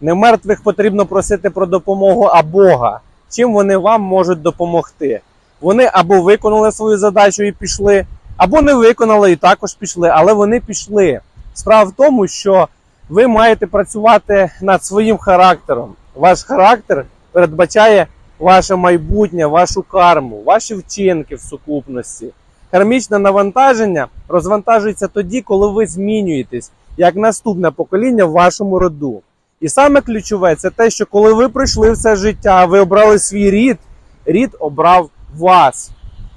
Не мертвих потрібно просити про допомогу, а Бога. Чим вони вам можуть допомогти? Вони або виконали свою задачу і пішли, або не виконали і також пішли, але вони пішли. Справа в тому, що ви маєте працювати над своїм характером. Ваш характер передбачає ваше майбутнє, вашу карму, ваші вчинки в сукупності. Кармічне навантаження розвантажується тоді, коли ви змінюєтесь як наступне покоління в вашому роду. І саме ключове це те, що коли ви пройшли в це життя, ви обрали свій рід, рід обрав вас.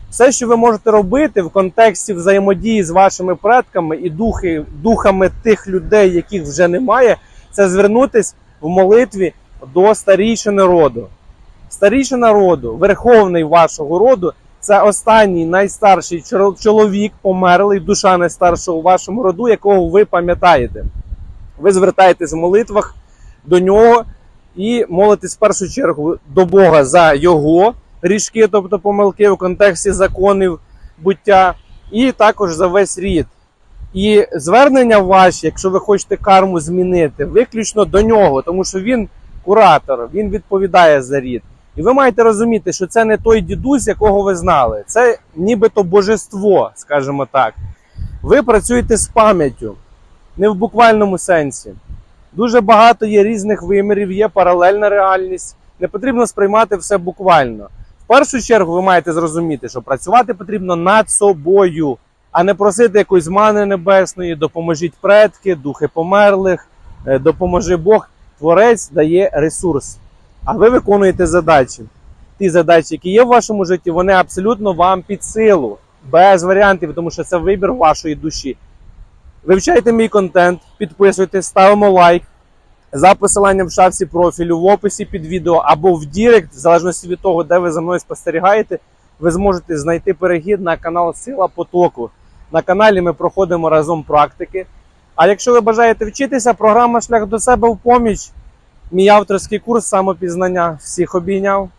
Все, що ви можете робити в контексті взаємодії з вашими предками і духи, духами тих людей, яких вже немає, це звернутись в молитві до старійшини роду. Старійшина роду, верховний вашого роду, це останній найстарший чоловік, померлий, душа найстаршого у вашому роду, якого ви пам'ятаєте. Ви звертаєтесь в молитвах до нього і молитесь в першу чергу до Бога за його грішки, тобто помилки в контексті законів буття, і також за весь рід. І звернення ваші, якщо ви хочете карму змінити, виключно до нього, тому що він куратор, він відповідає за рід. І ви маєте розуміти, що це не той дідусь, якого ви знали. Це нібито божество, скажімо так. Ви працюєте з пам'яттю, не в буквальному сенсі. Дуже багато є різних вимірів, є паралельна реальність. Не потрібно сприймати все буквально. В першу чергу ви маєте зрозуміти, що працювати потрібно над собою, а не просити якоїсь мани небесної, допоможіть предки, духи померлих, е, допоможи Бог. Творець дає ресурс, а ви виконуєте задачі. Ті задачі, які є в вашому житті, вони абсолютно вам під силу, без варіантів, тому що це вибір вашої душі. Вивчайте мій контент, підписуйтесь, ставимо лайк. За посиланням в шапці профілю, в описі під відео або в Дірект, в залежності від того, де ви за мною спостерігаєте, ви зможете знайти перехід на канал Сила Потоку. На каналі ми проходимо разом практики. А якщо ви бажаєте вчитися, програма Шлях до себе в поміч. Мій авторський курс самопізнання. Всіх обійняв.